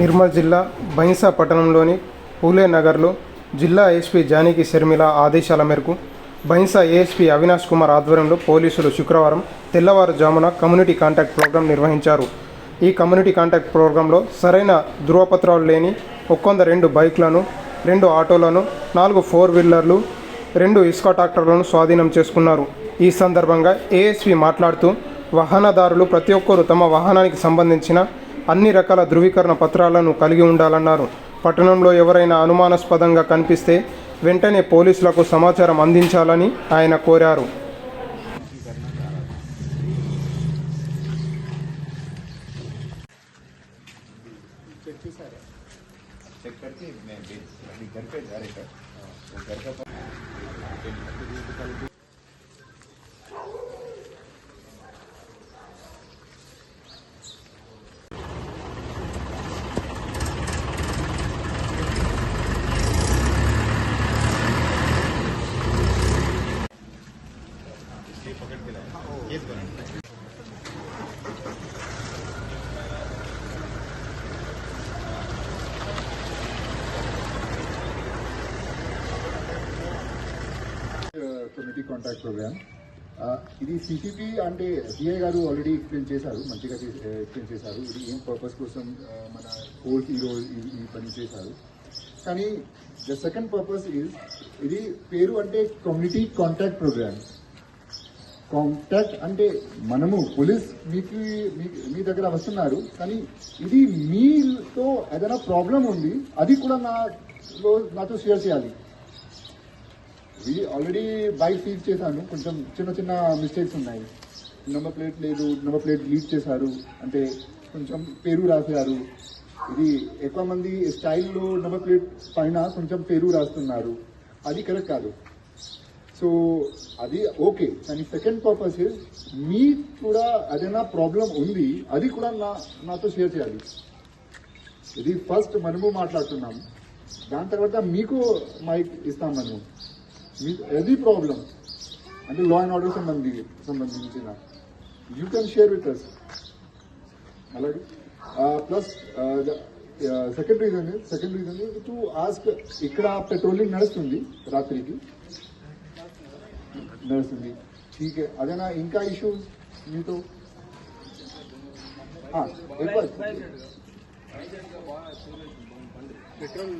నిర్మల్ జిల్లా బైన్సా పట్టణంలోని పూలే నగర్లో జిల్లా ఏఎస్పీ జానకి శర్మిల ఆదేశాల మేరకు బైన్సా ఏఎస్పీ అవినాష్ కుమార్ ఆధ్వర్యంలో పోలీసులు శుక్రవారం తెల్లవారుజామున కమ్యూనిటీ కాంటాక్ట్ ప్రోగ్రాం నిర్వహించారు. ఈ కమ్యూనిటీ కాంటాక్ట్ ప్రోగ్రాంలో సరైన ధృవపత్రాలు లేని ఒక్కొంద రెండు బైక్లను రెండు ఆటోలను నాలుగు ఫోర్ వీలర్లు రెండు ఇసుక ట్రాక్టర్లను స్వాధీనం చేసుకున్నారు. ఈ సందర్భంగా ఏఎస్పీ మాట్లాడుతూ వాహనదారులు ప్రతి ఒక్కరూ తమ వాహనానికి సంబంధించిన అన్ని రకాల ధృవీకరణ పత్రాలను కలిగి ఉండాలన్నారు. పట్టణంలో ఎవరైనా అనుమానాస్పదంగా కనిపిస్తే వెంటనే పోలీసులకు సమాచారం అందించాలని ఆయన కోరారు. కమ్యూనిటీ కాంటాక్ట్ ప్రోగ్రామ్ ఇది సిసిపి అంటే సిఐ గారు ఆల్రెడీ ఎక్స్ప్లెయిన్ చేశారు మంచిగా ఎక్స్ప్లెయిన్ చేశారు. ఇది ఏం పర్పస్ కోసం మన కోర్ట్ హీరో ఈ ఈ పని చేశారు. కానీ ద సెకండ్ పర్పస్ ఈజ్ ఇది పేరు అంటే కమ్యూనిటీ కాంటాక్ట్ ప్రోగ్రామ్ కాంటాక్ట్ అంటే మనము పోలీస్ మీకు మీ- మీ దగ్గర వస్తున్నారు కానీ ఇది మీతో ఏదైనా ప్రాబ్లం ఉంది అది కూడా నాలో నాతో షేర్ చేయాలి. ఆల్రెడీ బైక్ సీజ్ చేశాను. కొంచెం చిన్న చిన్న మిస్టేక్స్ ఉన్నాయి. నెంబర్ ప్లేట్ లేదు నెంబర్ ప్లేట్ లీడ్ చేశారు. అంటే కొంచెం పేరు రాశారు. ఇది ఎక్కువ మంది స్టైల్లో నెంబర్ ప్లేట్ పైన కొంచెం పేరు రాస్తున్నారు. అది కరెక్ట్ కాదు. సో అది ఓకే కానీ సెకండ్ పర్పస్ మీ కూడా ఏదైనా ప్రాబ్లం ఉంది అది కూడా నా నాతో షేర్ చేయాలి. ఇది ఫస్ట్ మనము మాట్లాడుతున్నాం. దాని తర్వాత మీకు మైక్ ఇస్తాం మనము. మీ ఎది ప్రాబ్లం అంటే లా అండ్ ఆర్డర్ సంబంధి సంబంధించిన you can share with us అలాగే plus second reason second reason to ask ఇక్కడ పెట్రోలింగ్ నడుస్తుంది రాత్రికి నడుస్తుంది ठीक है అదేనా ఇంకా ఇష్యూస్ మీతో हाँ, एक बार పెట్రోల్